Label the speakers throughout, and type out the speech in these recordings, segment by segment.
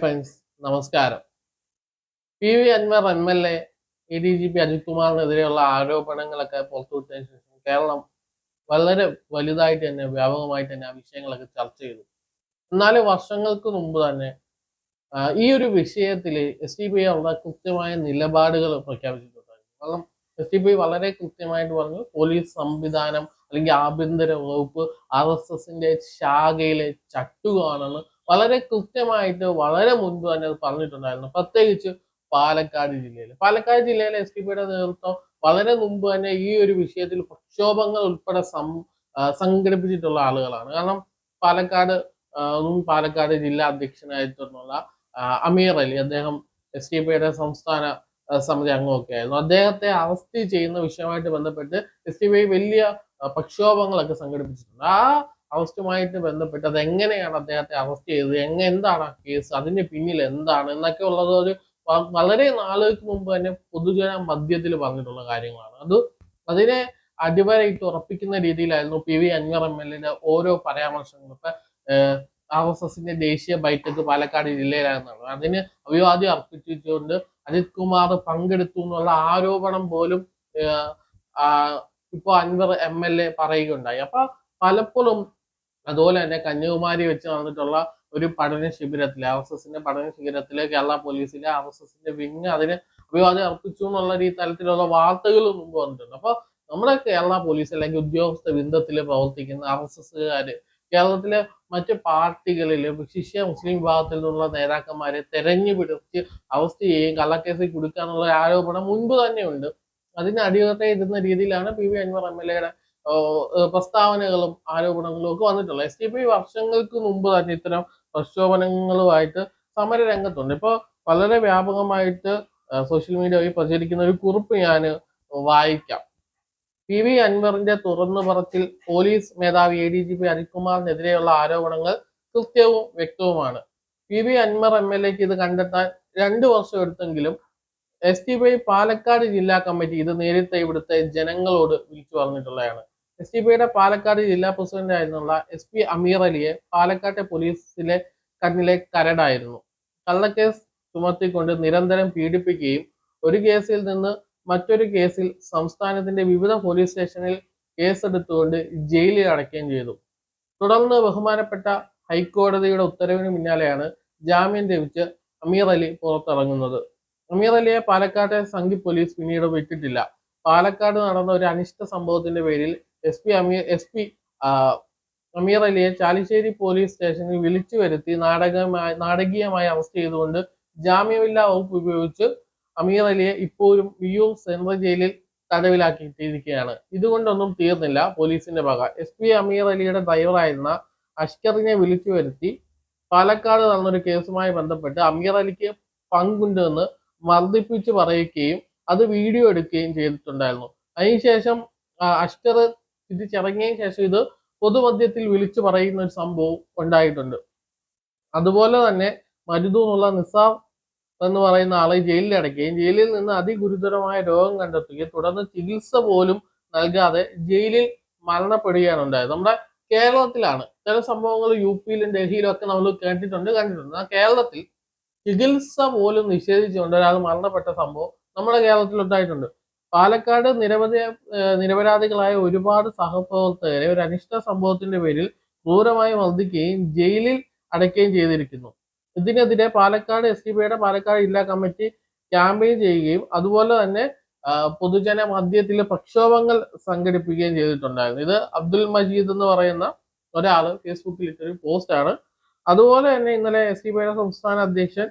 Speaker 1: Friends നമസ്കാരം. P V Anvar M L A A D G P Ajith കുമാറിനെതിരെയുള്ള ആരോപണങ്ങളൊക്കെ പുറത്തുവിട്ടതിന് ശേഷം കേരളം വളരെ വലുതായിട്ട് തന്നെ വ്യാപകമായിട്ട് തന്നെ ആ വിഷയങ്ങളൊക്കെ ചർച്ച ചെയ്തു. എന്നാലും വർഷങ്ങൾക്ക് മുമ്പ് തന്നെ ഈ ഒരു വിഷയത്തിൽ എസ് ഡി പി ഉള്ള കൃത്യമായ നിലപാടുകൾ പ്രഖ്യാപിച്ചിട്ടുണ്ടായിരുന്നു. കാരണം എസ് ഡി പി വളരെ കൃത്യമായിട്ട് പറഞ്ഞു പോലീസ് സംവിധാനം അല്ലെങ്കിൽ ആഭ്യന്തര വകുപ്പ് ആർ എസ് എസിന്റെ ശാഖയിലെ ചട്ടുകമാണെന്ന് വളരെ കൃത്യമായിട്ട് വളരെ മുൻപ് തന്നെ അത് പറഞ്ഞിട്ടുണ്ടായിരുന്നു. പ്രത്യേകിച്ച് പാലക്കാട് ജില്ലയിൽ പാലക്കാട് ജില്ലയിലെ എസ് ഡി പിയുടെ നേതൃത്വം വളരെ മുമ്പ് തന്നെ ഈ ഒരു വിഷയത്തിൽ പ്രക്ഷോഭങ്ങൾ ഉൾപ്പെടെ സം സംഘടിപ്പിച്ചിട്ടുള്ള ആളുകളാണ്. കാരണം പാലക്കാട് പാലക്കാട് ജില്ലാ അധ്യക്ഷനായിട്ടുള്ള അമീർ അലി അദ്ദേഹം എസ് ഡി പിയുടെ സംസ്ഥാന സമിതി അംഗമൊക്കെ ആയിരുന്നു. അദ്ദേഹത്തെ അറസ്റ്റ് ചെയ്യുന്ന വിഷയമായിട്ട് ബന്ധപ്പെട്ട് എസ് ഡി പി വലിയ പ്രക്ഷോഭങ്ങളൊക്കെ സംഘടിപ്പിച്ചിട്ടുണ്ട്. ആ അറസ്റ്റുമായിട്ട് ബന്ധപ്പെട്ട് അത് എങ്ങനെയാണ് അദ്ദേഹത്തെ അറസ്റ്റ് ചെയ്തത്? എങ്ങ എന്താണ് ആ കേസ് അതിന്റെ പിന്നിൽ എന്താണ്? എന്നൊക്കെ ഉള്ളത് ഒരു വളരെ നാളുകൾക്ക് മുമ്പ് തന്നെ പൊതുജന മധ്യത്തിൽ പറഞ്ഞിട്ടുള്ള കാര്യങ്ങളാണ്. അത് അതിനെ അടിവരയിട്ട് ഉറപ്പിക്കുന്ന രീതിയിലായിരുന്നു P V Anvar M L എയുടെ ഓരോ പരാമർശങ്ങളും. ഇപ്പൊ ആർ എസ് എസിന്റെ ദേശീയ ബൈറ്റക്ക് പാലക്കാട് ജില്ലയിലായിരുന്നു അതിന് അഭിവാദ്യം അർപ്പിച്ചുകൊണ്ട് അജിത് കുമാർ പങ്കെടുത്തു എന്നുള്ള ആരോപണം പോലും ഇപ്പോൾ ഇപ്പൊ അൻവർ എം എൽ എ പറയുകയുണ്ടായി. അപ്പൊ പലപ്പോഴും അതുപോലെ തന്നെ കന്യാകുമാരി വെച്ച് നടന്നിട്ടുള്ള ഒരു പഠന ശിബിരത്തിൽ ആർ എസ് എസിന്റെ പഠന ശിബിരത്തിൽ കേരള പോലീസിലെ ആർ എസ് എസിന്റെ വിങ് അതിന് അഭിവാദ്യം അർപ്പിച്ചു എന്നുള്ള ഈ തരത്തിലുള്ള വാർത്തകൾ മുമ്പ് വന്നിട്ടുണ്ട്. അപ്പൊ നമ്മുടെ കേരള പോലീസ് അല്ലെങ്കിൽ ഉദ്യോഗസ്ഥ വൃന്ദത്തിൽ പ്രവർത്തിക്കുന്ന ആർ എസ് എസ്സുകാര് കേരളത്തിലെ മറ്റ് പാർട്ടികളിൽ വിശിഷ്യ മുസ്ലിം വിഭാഗത്തിൽ നിന്നുള്ള നേതാക്കന്മാരെ തെരഞ്ഞു പിടിച്ച് അറസ്റ്റ് ചെയ്യുകയും കള്ളക്കേസിൽ കൊടുക്കാനുള്ള ആരോപണം മുൻപ് തന്നെയുണ്ട് അതിന് അടിയറയിരുന്ന രീതിയിലാണ് P V Anvar M L എയുടെ പ്രസ്താവനകളും ആരോപണങ്ങളും ഒക്കെ വന്നിട്ടുള്ളത് എസ് ഡി പി വർഷങ്ങൾക്ക് മുമ്പ് തന്നെ ഇത്തരം പ്രക്ഷോഭനങ്ങളുമായിട്ട് സമര രംഗത്തുണ്ട് ഇപ്പോൾ വളരെ വ്യാപകമായിട്ട് സോഷ്യൽ മീഡിയ വഴി പ്രചരിക്കുന്ന ഒരു കുറിപ്പ് ഞാൻ വായിക്കാം. പി വി അൻവറിന്റെ തുറന്നു പറച്ചിൽ പോലീസ് മേധാവി എ ഡി ജി പി അനിൽകുമാറിനെതിരെയുള്ള ആരോപണങ്ങൾ കൃത്യവും വ്യക്തവുമാണ്. P V Anvar M L എക്ക് ഇത് കണ്ടെത്താൻ രണ്ടു വർഷം എടുത്തെങ്കിലും എസ് ടി പി പാലക്കാട് ജില്ലാ കമ്മിറ്റി ഇത് നേരിട്ട് ഇവിടുത്തെ ജനങ്ങളോട് വിളിച്ചു പറഞ്ഞിട്ടുള്ളതാണ്. എസ് ടി പിയുടെ പാലക്കാട് ജില്ലാ പ്രസിഡന്റ് ആയിരുന്നുള്ള എസ് പി അമീർ അലിയെ പാലക്കാട്ടെ പോലീസിലെ കണ്ണിലെ കരടായിരുന്നു. കള്ളക്കേസ് ചുമത്തിക്കൊണ്ട് നിരന്തരം പീഡിപ്പിക്കുകയും ഒരു കേസിൽ നിന്ന് മറ്റൊരു കേസിൽ സംസ്ഥാനത്തിന്റെ വിവിധ പോലീസ് സ്റ്റേഷനിൽ കേസെടുത്തുകൊണ്ട് ജയിലിൽ അടയ്ക്കുകയും ചെയ്തു. തുടർന്ന് ബഹുമാനപ്പെട്ട ഹൈക്കോടതിയുടെ ഉത്തരവിന് പിന്നാലെയാണ് ജാമ്യം ലഭിച്ച് അമീർ അലി പുറത്തിറങ്ങുന്നത്. അമീർ അലിയെ പാലക്കാട്ടെ സംഘി പോലീസ് പിന്നീട് വിട്ടിട്ടില്ല. പാലക്കാട് നടന്ന ഒരു അനിഷ്ട സംഭവത്തിന്റെ പേരിൽ S P Ameer S P Ameer അലിയെ ചാലിശ്ശേരി പോലീസ് സ്റ്റേഷനിൽ വിളിച്ചു വരുത്തി നാടകമായി നാടകീയമായി അറസ്റ്റ് ചെയ്തുകൊണ്ട് ജാമ്യമില്ലാ വകുപ്പ് ഉപയോഗിച്ച് അമീർ അലിയെ ഇപ്പോഴും വിയൂർ സെൻട്രൽ ജയിലിൽ തടവിലാക്കിയിട്ടിരിക്കുകയാണ്. ഇതുകൊണ്ടൊന്നും തീർന്നില്ല പോലീസിന്റെ വക. എസ് പി അമീർ അലിയുടെ ഡ്രൈവറായിരുന്ന അഷ്കറിനെ വിളിച്ചു വരുത്തി പാലക്കാട് നടന്നൊരു കേസുമായി ബന്ധപ്പെട്ട് അമീർ അലിക്ക് പങ്കുണ്ടെന്ന് മർദ്ദിപ്പിച്ച് പറയുകയും അത് വീഡിയോ എടുക്കുകയും ചെയ്തിട്ടുണ്ടായിരുന്നു. അതിനുശേഷം ആ, അഷ്കർ ചിറങ്ങിയതിന് ശേഷം ഇത് പൊതുമധ്യത്തിൽ വിളിച്ചു പറയുന്ന ഒരു സംഭവം ഉണ്ടായിട്ടുണ്ട്. അതുപോലെ തന്നെ മരുതു എന്നുള്ള നിസാർ എന്ന് പറയുന്ന ആളെ ജയിലിൽ അടയ്ക്കുകയും ജയിലിൽ നിന്ന് അതിഗുരുതരമായ രോഗം കണ്ടെത്തുകയും തുടർന്ന് ചികിത്സ പോലും നൽകാതെ ജയിലിൽ മരണപ്പെടുകയാണ് ഉണ്ടായത്. നമ്മുടെ കേരളത്തിലാണ് ചില സംഭവങ്ങൾ യു പിയിലും ഡൽഹിയിലും ഒക്കെ നമ്മൾ കേട്ടിട്ടുണ്ട് കണ്ടിട്ടുണ്ട്. ആ കേരളത്തിൽ ചികിത്സ പോലും നിഷേധിച്ചുകൊണ്ട് ഒരാൾ മരണപ്പെട്ട സംഭവം നമ്മുടെ കേരളത്തിൽ ഉണ്ടായിട്ടുണ്ട്. പാലക്കാട് നിരവധി നിരപരാധികളായ ഒരുപാട് സഹപ്രവർത്തകരെ ഒരു അനിഷ്ട സംഭവത്തിന്റെ പേരിൽ ക്രൂരമായി മർദ്ദിക്കുകയും ജയിലിൽ അടയ്ക്കുകയും ചെയ്തിരിക്കുന്നു. ഇതിനെതിരെ പാലക്കാട് എസ് ഡി പിയുടെ പാലക്കാട് ജില്ലാ കമ്മിറ്റി ക്യാമ്പയിൻ ചെയ്യുകയും അതുപോലെ തന്നെ പൊതുജന മധ്യത്തിലെ പ്രക്ഷോഭങ്ങൾ സംഘടിപ്പിക്കുകയും ചെയ്തിട്ടുണ്ടായിരുന്നു. ഇത് അബ്ദുൽ മജീദ് എന്ന് പറയുന്ന ഒരാൾ ഫേസ്ബുക്കിൽ ഇട്ടൊരു പോസ്റ്റാണ്. അതുപോലെ തന്നെ ഇന്നലെ എസ് ഡി പിയുടെ സംസ്ഥാന അധ്യക്ഷൻ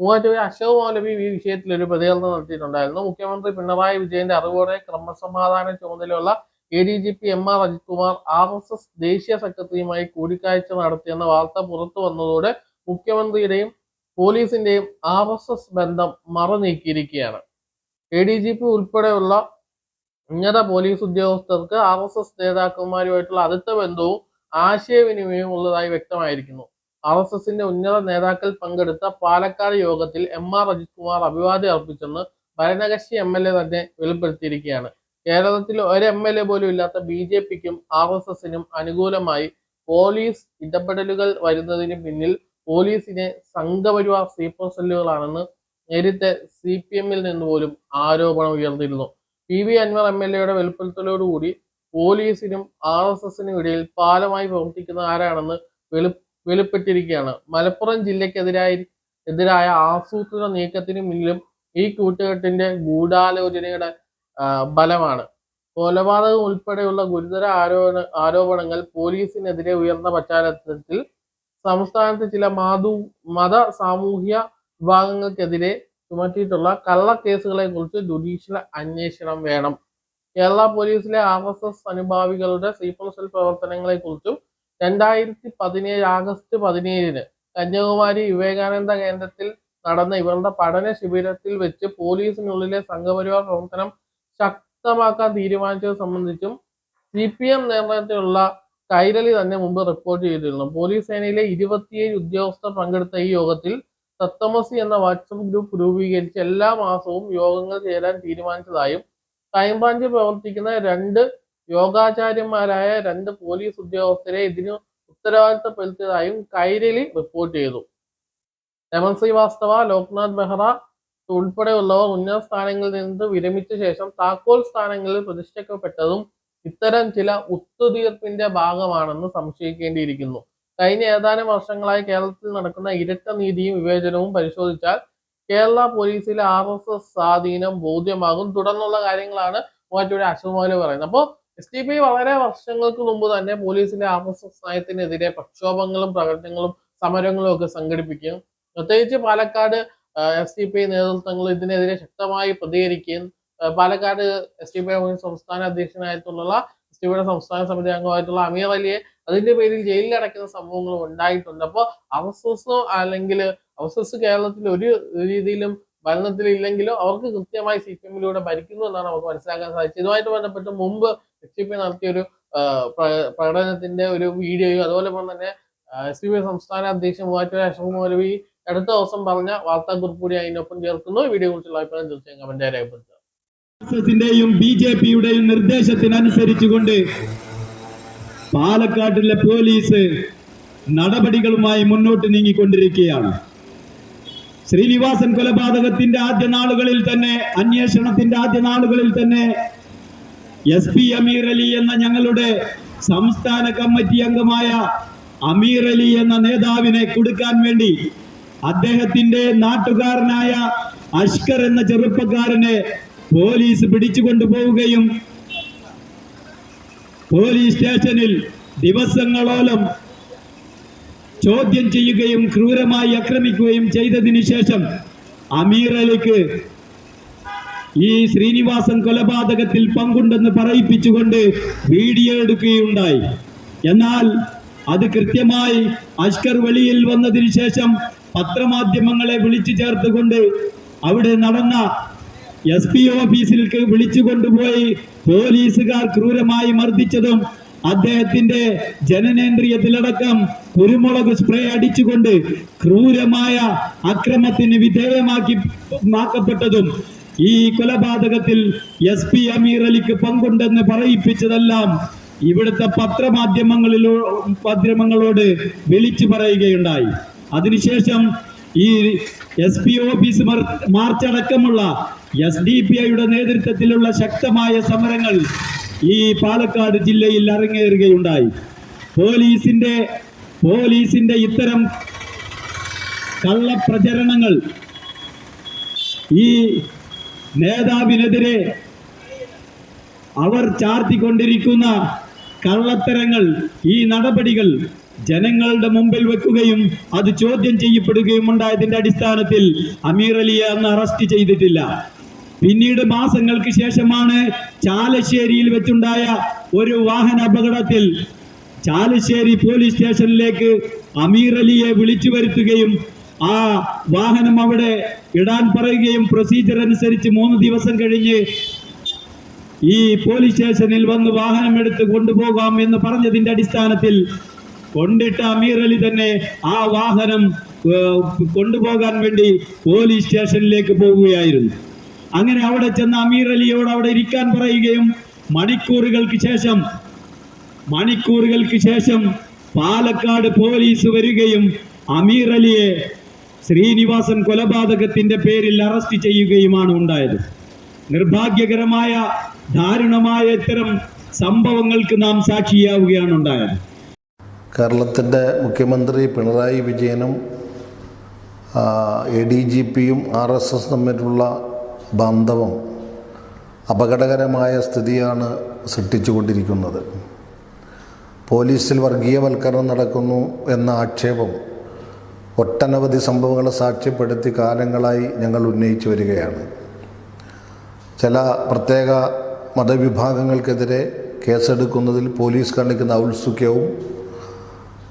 Speaker 1: മൂവാറ്റുപുഴ അശോക് മൗലവി ഈ വിഷയത്തിൽ ഒരു പ്രതികരണം നടത്തിയിട്ടുണ്ടായിരുന്നു. മുഖ്യമന്ത്രി പിണറായി വിജയന്റെ അറിവോടെ ക്രമസമാധാന ചുമതലയുള്ള A D G P M R Ajith Kumar R S S ദേശീയ സെക്രട്ടറിയുമായി കൂടിക്കാഴ്ച നടത്തിയെന്ന വാർത്ത പുറത്തു വന്നതോടെ മുഖ്യമന്ത്രിയുടെയും പോലീസിന്റെയും ആർ എസ് എസ് ബന്ധം മറനീക്കിയിരിക്കുകയാണ്. എ ഡി ജി പി ഉൾപ്പെടെയുള്ള ഉന്നത പോലീസ് ഉദ്യോഗസ്ഥർക്ക് ആർ എസ് എസ് നേതാക്കന്മാരുമായിട്ടുള്ള അടുത്ത ബന്ധവും ആശയവിനിമയവും ഉള്ളതായി വ്യക്തമായിരിക്കുന്നു. ആർ എസ് എസിന്റെ ഉന്നത നേതാക്കൾ പങ്കെടുത്ത പാലക്കാട് യോഗത്തിൽ എം ആർ അജിത് കുമാർ അഭിവാദ്യം അർപ്പിച്ചെന്ന് ഭരണകക്ഷി എം എൽ എ തന്നെ വെളിപ്പെടുത്തിയിരിക്കുകയാണ്. കേരളത്തിൽ ഒരു എം എൽ എ പോലും ഇല്ലാത്ത ബി ജെ പിക്കും ആർ എസ് എസിനും അനുകൂലമായി പോലീസ് ഇടപെടലുകൾ വരുന്നതിന് പിന്നിൽ പോലീസിനെ സംഘപരിവാർ സ്ലീപ്പർ സെല്ലുകളാണെന്ന് നേരത്തെ സി പി എമ്മിൽ നിന്ന് പോലും ആരോപണം ഉയർന്നിരുന്നു. P V Anvar M L എയുടെ വെളിപ്പെടുത്തലോടുകൂടി പോലീസിനും ആർ എസ് എസിനും ഇടയിൽ പാലമായി പ്രവർത്തിക്കുന്ന ആരാണെന്ന് വെളി വെളിപ്പെട്ടിരിക്കുകയാണ്. മലപ്പുറം ജില്ലയ്ക്കെതിരായി എതിരായ ആസൂത്രണ നീക്കത്തിന് മുന്നിലും ഈ കൂട്ടുകെട്ടിന്റെ ഗൂഢാലോചനയുടെ ബലമാണ്. കൊലപാതകം ഉൾപ്പെടെയുള്ള ഗുരുതര ആരോപണ ആരോപണങ്ങൾ പോലീസിനെതിരെ ഉയർന്ന പശ്ചാത്തലത്തിൽ സംസ്ഥാനത്തെ ചില മാതു മത സാമൂഹ്യ വിഭാഗങ്ങൾക്കെതിരെ ചുമത്തിയിട്ടുള്ള കള്ളക്കേസുകളെ കുറിച്ച് ജുഡീഷ്യൽ അന്വേഷണം വേണം. കേരള പോലീസിലെ ആർ എസ് എസ് അനുഭാവികളുടെ സീപ്പൽ സെൽ പ്രവർത്തനങ്ങളെ കുറിച്ചും രണ്ടായിരത്തി പതിനേഴ് ആഗസ്റ്റ് പതിനേഴിന് കന്യാകുമാരി വിവേകാനന്ദ കേന്ദ്രത്തിൽ നടന്ന ഇവരുടെ പഠന ശിബിരത്തിൽ വെച്ച് പോലീസിനുള്ളിലെ സംഘപരിവാർ പ്രവർത്തനം ശക്തമാക്കാൻ തീരുമാനിച്ചത് സംബന്ധിച്ചും സി പി എം നേതൃത്വത്തിലുള്ള കൈരളി തന്നെ മുമ്പ് റിപ്പോർട്ട് ചെയ്തിരുന്നു. പോലീസ് സേനയിലെ ഇരുപത്തിയേഴ് ഉദ്യോഗസ്ഥർ പങ്കെടുത്ത ഈ യോഗത്തിൽ സത്തമസി എന്ന വാട്സപ്പ് ഗ്രൂപ്പ് രൂപീകരിച്ച് എല്ലാ മാസവും യോഗങ്ങൾ ചേരാൻ തീരുമാനിച്ചതായും ക്രൈംബ്രാഞ്ചിൽ പ്രവർത്തിക്കുന്ന രണ്ട് യോഗാചാര്യന്മാരായ രണ്ട് പോലീസ് ഉദ്യോഗസ്ഥരെ ഇതിന് ഉത്തരവാദിത്തപ്പെടുത്തിയതായും കൈരളി റിപ്പോർട്ട് ചെയ്തു. രമൺ ശ്രീവാസ്തവ ലോക്നാഥ് ബെഹ്റ ഉൾപ്പെടെയുള്ളവർ ഉന്നത സ്ഥാനങ്ങളിൽ നിന്ന് വിരമിച്ച ശേഷം താക്കോൽ സ്ഥാനങ്ങളിൽ പ്രതിഷ്ഠിക്കപ്പെട്ടതും ഇത്തരം ചില ഒത്തുതീർപ്പിന്റെ ഭാഗമാണെന്ന് സംശയിക്കേണ്ടിയിരിക്കുന്നു. കഴിഞ്ഞ ഏതാനും വർഷങ്ങളായി കേരളത്തിൽ നടക്കുന്ന ഇരട്ട നീതിയും വിവേചനവും പരിശോധിച്ചാൽ കേരള പോലീസിലെ ആർ എസ് എസ് സ്വാധീനം ബോധ്യമാകും. തുടർന്നുള്ള കാര്യങ്ങളാണ് മറ്റൊരു അശ്വമാൽ പറയുന്നത്. അപ്പോൾ എസ് ഡി പി വളരെ വർഷങ്ങൾക്ക് മുമ്പ് തന്നെ പോലീസിന്റെ ആർ എസ് നയത്തിനെതിരെ പ്രക്ഷോഭങ്ങളും പ്രകടനങ്ങളും സമരങ്ങളും ഒക്കെ സംഘടിപ്പിക്കുകയും പ്രത്യേകിച്ച് പാലക്കാട് എസ് ഡി പി നേതൃത്വങ്ങൾ ഇതിനെതിരെ ശക്തമായി പ്രതികരിക്കുകയും പാലക്കാട് എസ് ഡി പി സംസ്ഥാന അധ്യക്ഷനായിട്ടുള്ള എസ് ഡി പിയുടെ സംസ്ഥാന സമിതി അംഗമായിട്ടുള്ള അമീർ അലിയെ അതിന്റെ പേരിൽ ജയിലിൽ അടയ്ക്കുന്ന സംഭവങ്ങളും ഉണ്ടായിട്ടുണ്ട്. അപ്പോൾ അവസസ് അല്ലെങ്കിൽ അവസസ് കേരളത്തിൽ ഒരു രീതിയിലും ഭരണത്തിലില്ലെങ്കിലും അവർക്ക് കൃത്യമായി സി പി എമ്മിലൂടെ ഭരിക്കുന്നു എന്നാണ് നമുക്ക് മനസ്സിലാക്കാൻ സാധിച്ചത്. ഇതുമായിട്ട് ബന്ധപ്പെട്ട് മുമ്പ് ഡി പി നടത്തിയ ഒരു ആ, പ്രകടനത്തിന്റെ ഒരു വീഡിയോയും അതുപോലെ തന്നെ എസ് പി സംസ്ഥാന അധ്യക്ഷൻ മൂവാറ്റുപുഴ അശോക് മൗലവി അടുത്ത ദിവസം പറഞ്ഞ വാർത്താക്കുറിപ്പ് കൂടി അതിനൊപ്പം ചേർക്കുന്നു. വീഡിയോ കുറിച്ചുള്ള അഭിപ്രായം തീർച്ചയായും കമന്റ് രേഖപ്പെടുത്തുക.
Speaker 2: ബി ജെ പിയുടെയും നിർദ്ദേശത്തിനനുസരിച്ചുകൊണ്ട് പാലക്കാട്ടിലെ പോലീസ് നടപടികളുമായി മുന്നോട്ട് നീങ്ങിക്കൊണ്ടിരിക്കുകയാണ്. ശ്രീനിവാസൻ കൊലപാതകത്തിന്റെ ആദ്യ നാളുകളിൽ തന്നെ അന്വേഷണത്തിന്റെ ആദ്യ നാളുകളിൽ തന്നെ എസ് പി അമീർ അലി എന്ന ഞങ്ങളുടെ സംസ്ഥാന കമ്മിറ്റി അംഗമായ അമീർ അലി എന്ന നേതാവിനെ കൊടുക്കാൻ വേണ്ടി അദ്ദേഹത്തിന്റെ നാട്ടുകാരനായ അഷ്കർ എന്ന ചെറുപ്പക്കാരനെ പോലീസ് പിടിച്ചുകൊണ്ടുപോവുകയും പോലീസ് സ്റ്റേഷനിൽ ദിവസങ്ങളോളം ചോദ്യം ചെയ്യുകയും ക്രൂരമായി ആക്രമിക്കുകയും ചെയ്തതിനു ശേഷം അമീർ അലിക്ക് ഈ ശ്രീനിവാസൻ കൊലപാതകത്തിൽ പങ്കുണ്ടെന്ന് പറയിപ്പിച്ചുകൊണ്ട് വീഡിയോ എടുക്കുകയുണ്ടായി. എന്നാൽ അത് കൃത്യമായി അഷ്കർ വെളിയിൽ വന്നതിന് ശേഷം പത്രമാധ്യമങ്ങളെ വിളിച്ചു ചേർത്തുകൊണ്ട് അവിടെ നടന്ന എസ് പി ഓഫീസിലേക്ക് വിളിച്ചു കൊണ്ടുപോയി പോലീസുകാർ ക്രൂരമായി മർദ്ദിച്ചതും അദ്ദേഹത്തിന്റെ ജനനേന്ദ്രിയത്തിലടക്കം കുരുമുളക് സ്പ്രേ അടിച്ചുകൊണ്ട് ക്രൂരമായ അക്രമത്തിന് വിധേയമാക്കി മാക്കപ്പെട്ടതും ഈ കൊലപാതകത്തിൽ എസ് പി അമീർ അലിക്ക് പങ്കുണ്ടെന്ന് പറയിപ്പിച്ചതെല്ലാം ഇവിടുത്തെ പത്രമാധ്യമങ്ങളിലോ മാധ്യമങ്ങളോട് വിളിച്ചു പറയുകയുണ്ടായി. അതിനുശേഷം ഈ എസ് പി ഓഫീസ് മാർച്ചടക്കമുള്ള എസ് ഡി പി ഐയുടെ നേതൃത്വത്തിലുള്ള ശക്തമായ സമരങ്ങൾ ഈ പാലക്കാട് ജില്ലയിൽ അരങ്ങേറുകയുണ്ടായി. പോലീസിന്റെ പോലീസിന്റെ ഇത്തരം കള്ളപ്രചരണങ്ങൾ ഈ നേതാവിനെതിരെ അവർ ചാർത്തിക്കൊണ്ടിരിക്കുന്ന കള്ളത്തരങ്ങൾ ഈ നടപടികൾ ജനങ്ങളുടെ മുമ്പിൽ വെക്കുകയും അത് ചോദ്യം ചെയ്യപ്പെടുകയും ഉണ്ടായതിന്റെ അടിസ്ഥാനത്തിൽ അമീർ അലിയെ അന്ന് അറസ്റ്റ് ചെയ്തിട്ടില്ല. പിന്നീട് മാസങ്ങൾക്ക് ശേഷമാണ് ചാലശ്ശേരിയിൽ വെച്ചുണ്ടായ ഒരു വാഹന അപകടത്തിൽ ചാലശ്ശേരി പോലീസ് സ്റ്റേഷനിലേക്ക് അമീർ അലിയെ വിളിച്ചു വരുത്തുകയും ആ വാഹനം അവിടെ ഇടാൻ പറയുകയും പ്രൊസീജിയർ അനുസരിച്ച് മൂന്ന് ദിവസം കഴിഞ്ഞ് ഈ പോലീസ് സ്റ്റേഷനിൽ വന്ന് വാഹനം എടുത്ത് കൊണ്ടുപോകാം എന്ന് പറഞ്ഞതിന്റെ അടിസ്ഥാനത്തിൽ കൊണ്ടിട്ട അമീർ അലി തന്നെ ആ വാഹനം കൊണ്ടുപോകാൻ വേണ്ടി പോലീസ് സ്റ്റേഷനിലേക്ക് പോവുകയായിരുന്നു. അങ്ങനെ അവിടെ ചെന്ന അമീർ അലിയോട് അവിടെ ഇരിക്കാൻ പറയുകയും മണിക്കൂറുകൾക്ക് ശേഷം മണിക്കൂറുകൾക്ക് ശേഷം പാലക്കാട് പോലീസ് വരികയും അമീർ അലിയെ ശ്രീനിവാസൻ കൊലപാതകത്തിന്റെ പേരിൽ അറസ്റ്റ് ചെയ്യുകയുമാണ് ഉണ്ടായത്. നിർഭാഗ്യകരമായ ദാരുണമായ ഇത്തരം സംഭവങ്ങൾക്ക് നാം സാക്ഷിയാവുകയാണ് ഉണ്ടായത്.
Speaker 3: കേരളത്തിന്റെ മുഖ്യമന്ത്രി പിണറായി വിജയനും എ ഡി ജി പിയും ആർ എസ് എസ് തമ്മിലുള്ള ബാന്ധവം അപകടകരമായ സ്ഥിതിയാണ് സൃഷ്ടിച്ചുകൊണ്ടിരിക്കുന്നത്. പോലീസിൽ വർഗീയവൽക്കരണം നടക്കുന്നു എന്ന ആക്ഷേപം ഒട്ടനവധി സംഭവങ്ങളെ സാക്ഷ്യപ്പെടുത്തി കാലങ്ങളായി ഞങ്ങൾ ഉന്നയിച്ചു വരികയാണ്. ചില പ്രത്യേക മതവിഭാഗങ്ങൾക്കെതിരെ കേസെടുക്കുന്നതിൽ പോലീസ് കാണിക്കുന്ന ഔത്സുക്യവും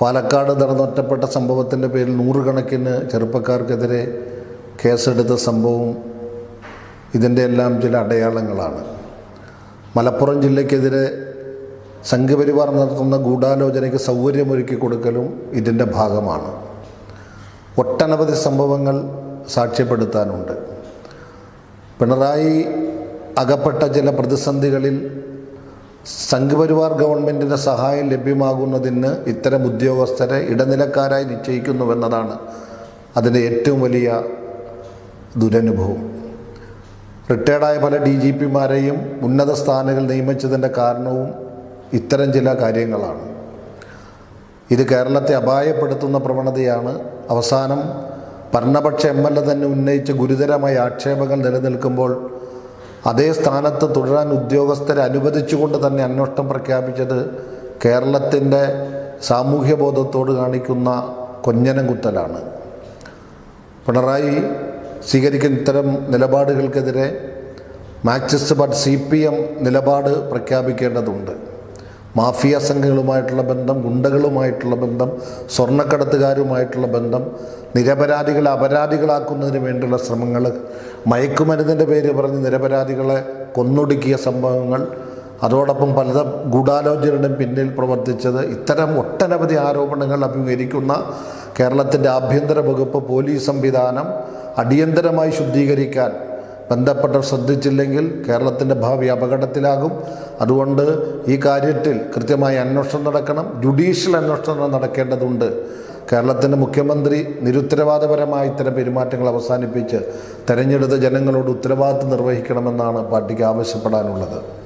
Speaker 3: പാലക്കാട് നടന്നൊറ്റപ്പെട്ട സംഭവത്തിന്റെ പേരിൽ നൂറുകണക്കിന് ചെറുപ്പക്കാർക്കെതിരെ കേസെടുത്ത സംഭവം ഇതിന്റെ എല്ലാം ചില അടയാളങ്ങളാണ്. മലപ്പുറം ജില്ലയ്ക്കെതിരെ സംഘപരിവാർ നടത്തുന്ന ഗൂഢാലോചനയ്ക്ക് സൗകര്യമൊരുക്കി കൊടുക്കലും ഇതിന്റെ ഭാഗമാണ്. ഒട്ടനവധി സംഭവങ്ങൾ സാക്ഷ്യപ്പെടുത്താനുണ്ട്. പിണറായി അകപ്പെട്ട ചില പ്രതിസന്ധികളിൽ സംഘപരിവാർ ഗവൺമെന്റിന്റെ സഹായം ലഭ്യമാകുന്നതിന് ഇത്തരം ഉദ്യോഗസ്ഥരെ ഇടനിലക്കാരായി നിശ്ചയിക്കുന്നുവെന്നതാണ് അതിന്റെ ഏറ്റവും വലിയ ദുരനുഭവം. റിട്ടയർഡായ പല ഡി ജി പിമാരെയും ഉന്നത സ്ഥാനങ്ങൾ നിയമിച്ചതിന്റെ കാരണവും ഇത്തരം ചില കാര്യങ്ങളാണ്. ഇത് കേരളത്തെ അപായപ്പെടുത്തുന്ന പ്രവണതയാണ്. അവസാനം ഭരണപക്ഷ എം എൽ എ തന്നെ ഉന്നയിച്ച ഗുരുതരമായ ആക്ഷേപങ്ങൾ നിലനിൽക്കുമ്പോൾ അതേ സ്ഥാനത്ത് തുടരാൻ ഉദ്യോഗസ്ഥരെ അനുവദിച്ചുകൊണ്ട് തന്നെ അന്വേഷണം പ്രഖ്യാപിച്ചത് കേരളത്തിന്റെ സാമൂഹ്യബോധത്തോട് കാണിക്കുന്ന കൊഞ്ഞനം കുത്തലാണ് പിണറായി സ്വീകരിക്കുന്ന ഇത്തരം നിലപാടുകൾക്കെതിരെ Marxist party C P M നിലപാട് പ്രഖ്യാപിക്കേണ്ടതുണ്ട്. മാഫിയ സംഘങ്ങളുമായിട്ടുള്ള ബന്ധം ഗുണ്ടകളുമായിട്ടുള്ള ബന്ധം സ്വർണക്കടത്തുകാരുമായിട്ടുള്ള ബന്ധം നിരപരാധികളെ അപരാധികളാക്കുന്നതിന് വേണ്ടിയുള്ള ശ്രമങ്ങൾ മയക്കുമരുന്നിന്റെ പേര് പറഞ്ഞ് നിരപരാധികളെ കൊന്നൊടുക്കിയ സംഭവങ്ങൾ അതോടൊപ്പം പല ഗൂഢാലോചനയുടെയും പിന്നിൽ പ്രവർത്തിച്ചത് ഇത്തരം ഒട്ടനവധി ആരോപണങ്ങൾ അഭിമുഖീകരിക്കുന്ന കേരളത്തിന്റെ ആഭ്യന്തര വകുപ്പ് പോലീസ് സംവിധാനം അടിയന്തരമായി ശുദ്ധീകരിക്കാൻ ബന്ധപ്പെട്ടവർ ശ്രദ്ധിച്ചില്ലെങ്കിൽ കേരളത്തിന്റെ ഭാവി അപകടത്തിലാകും. അതുകൊണ്ട് ഈ കാര്യത്തിൽ കൃത്യമായി അന്വേഷണം നടക്കണം ജുഡീഷ്യൽ അന്വേഷണം നടക്കേണ്ടതുണ്ട്. കേരളത്തിന്റെ മുഖ്യമന്ത്രി നിരുത്തരവാദപരമായി ഇത്തരം പെരുമാറ്റങ്ങൾ അവസാനിപ്പിച്ച് തെരഞ്ഞെടുത്ത ജനങ്ങളോട് ഉത്തരവാദിത്വം നിർവഹിക്കണമെന്നാണ് പാർട്ടിക്ക് ആവശ്യപ്പെടാനുള്ളത്.